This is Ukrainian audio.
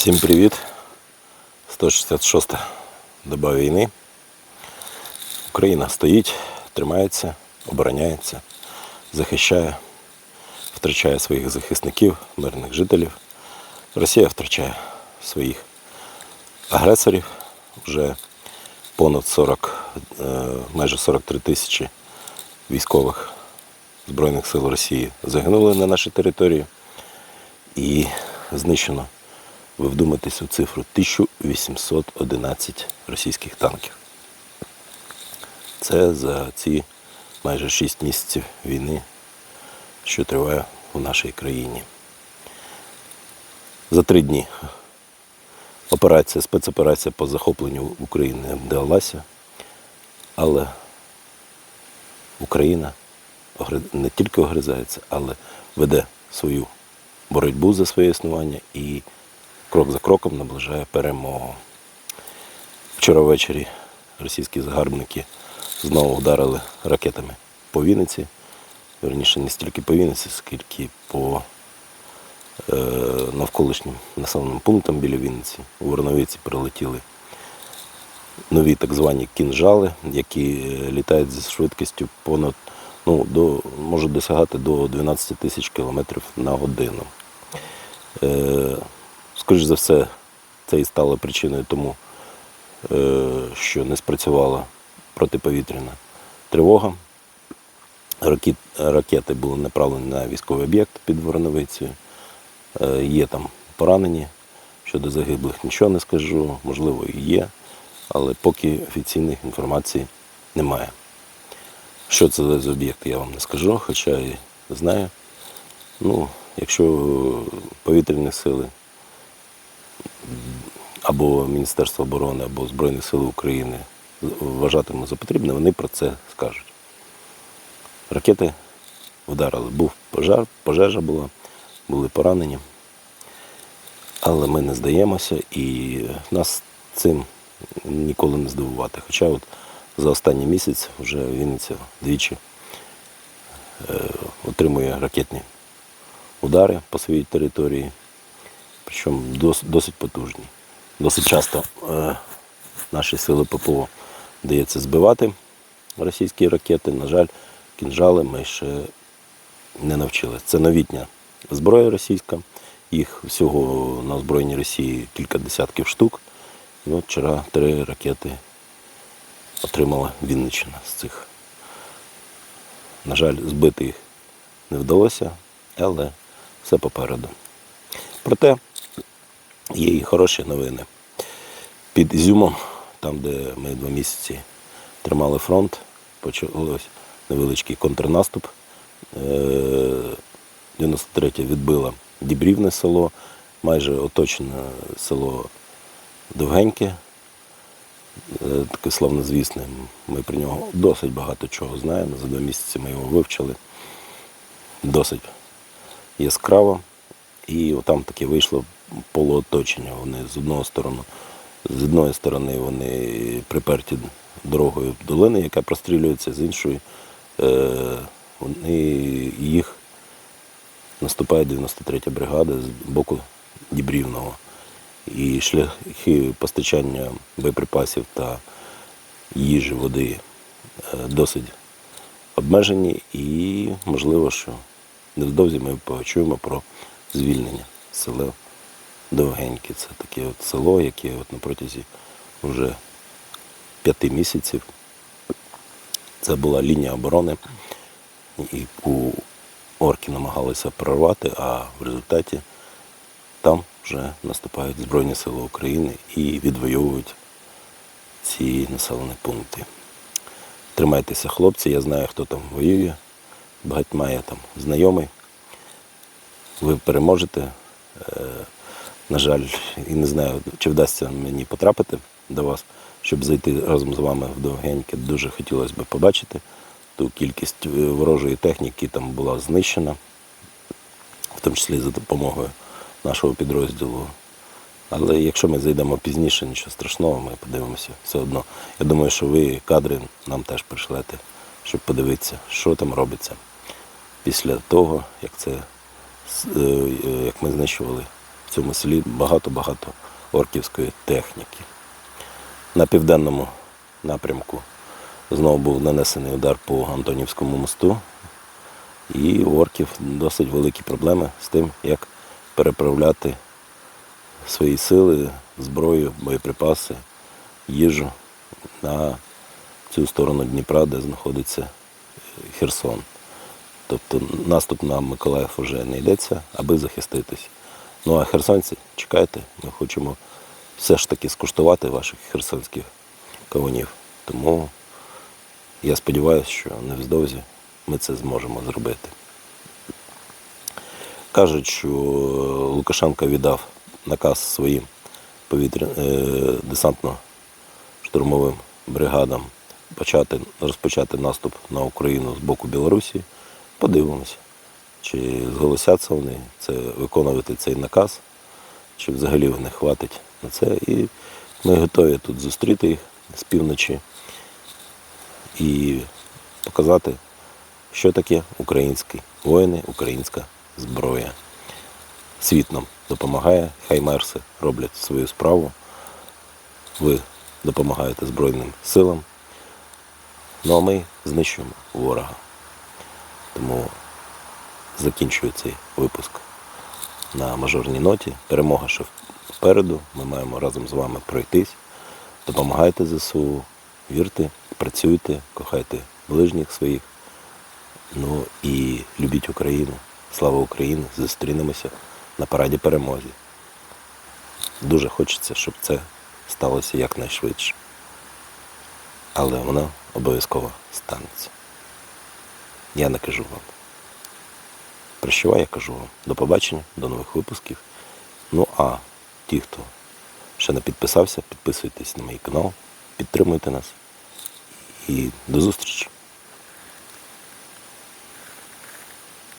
Всім привіт. 166 доба війни. Україна стоїть, тримається, обороняється, захищає, втрачає своїх захисників, мирних жителів. Росія втрачає своїх агресорів. Вже понад 40, е, майже 43 тисячі військових Збройних сил Росії загинули на нашій території і знищено ви вдумайтесь у цифру 1811 російських танків. Це за ці майже 6 місяців війни, що триває у нашій країні. За три дні операція, спецоперація по захопленню України вдалася, але Україна не тільки огризається, але веде свою боротьбу за своє існування і крок за кроком наближає перемогу. Вчора ввечері російські загарбники знову вдарили ракетами по Вінниці. Верніше, не стільки по Вінниці, скільки по е, навколишнім населеним пунктам біля Вінниці. У Воронowиці прилетіли нові так звані кінжали, які е, літають зі швидкістю понад, ну, до, можуть досягати до 12 тисяч кілометрів на годину. Е, скоріш за все, це і стало причиною тому, е, що не спрацювала протиповітряна тривога. Ракети були направлені на військовий об'єкт під Вороновицею. Е, Є там поранені. Щодо загиблих нічого не скажу, можливо, і є, але поки офіційних інформацій немає. Що це за об'єкт, я вам не скажу, хоча і знаю. Ну, якщо повітряні сили або Міністерство оборони, або Збройні Сили України вважатимуть за потрібне, вони про це скажуть. Ракети вдарили. Був пожар, пожежа була, були поранені. Але ми не здаємося і нас цим ніколи не здивувати. Хоча от за останній місяць вже Вінниця двічі е, отримує ракетні удари по своїй території, причому досить потужні. Досить часто е, наші сили ППО вдається збивати російські ракети. На жаль, кінжали ми ще не навчилися. Це новітня зброя російська. Їх всього на озброєнні Росії кілька десятків штук. І от вчора три ракети отримала Вінниччина з цих. На жаль, збити їх не вдалося, але все попереду. Проте є і хороші новини. Під Ізюмом, там, де ми два місяці тримали фронт, почався невеличкий контрнаступ. Е, 93 відбила Дібрівне село, майже оточене село Довгеньке, е, таке славнозвісне. Ми про нього досить багато чого знаємо. За два місяці ми його вивчили. Досить яскраво. І там таке вийшло полуоточення. Вони з одного сторону, з одної сторони вони приперті дорогою долини, яка прострілюється, з іншої е, вони їх наступає 93-я бригада з боку Дібрівного. І шляхи постачання боєприпасів та їжі, води е, досить обмежені і можливо, що невдовзі ми почуємо про звільнення села Довгеньке. Це таке от село, яке от на протязі вже п'яти місяців це була лінія оборони, яку орки намагалися прорвати, а в результаті там вже наступають Збройні Сили України і відвоюють ці населені пункти. Тримайтеся, хлопці, я знаю, хто там воює. Багатьма я там знайомий. Ви переможете. На жаль, і не знаю, чи вдасться мені потрапити до вас, щоб зайти разом з вами в Довгеньке. Дуже хотілося б побачити ту кількість е, ворожої техніки там була знищена, в тому числі за допомогою нашого підрозділу. Але якщо ми зайдемо пізніше, нічого страшного, ми подивимося все одно. Я думаю, що ви кадри нам теж пришлете, щоб подивитися, що там робиться після того, як це е, як ми знищували в цьому селі багато-багато орківської техніки. На південному напрямку знову був нанесений удар по Антонівському мосту, і у орків досить великі проблеми з тим, як переправляти свої сили, зброю, боєприпаси, їжу на цю сторону Дніпра, де знаходиться Херсон. Тобто наступ на Миколаїв вже не йдеться, аби захиститись. Ну а херсонці, чекайте, ми хочемо все ж таки скуштувати ваших херсонських кавунів. Тому я сподіваюся, що невдовзі ми це зможемо зробити. Кажуть, що Лукашенко віддав наказ своїм повітря... е, десантно-штурмовим бригадам почати, розпочати наступ на Україну з боку Білорусі. Подивимося, чи зголосяться вони це виконувати цей наказ, чи взагалі в них хватить на це. І ми готові тут зустріти їх з півночі і показати, що таке українські воїни, українська зброя. Світ нам допомагає, хаймерси роблять свою справу. Ви допомагаєте Збройним силам. Ну а ми знищуємо ворога. Тому закінчую цей випуск на мажорній ноті. Перемога ще впереду. Ми маємо разом з вами пройтись. Допомагайте ЗСУ, вірте, працюйте, кохайте ближніх своїх. Ну і любіть Україну. Слава Україні! Зустрінемося на параді перемозі. Дуже хочеться, щоб це сталося якнайшвидше. Але воно обов'язково станеться. Я не кажу вам. Прощавай, я кажу вам. До побачення, до нових випусків. Ну а ті, хто ще не підписався, підписуйтесь на мій канал, підтримуйте нас. І до зустрічі!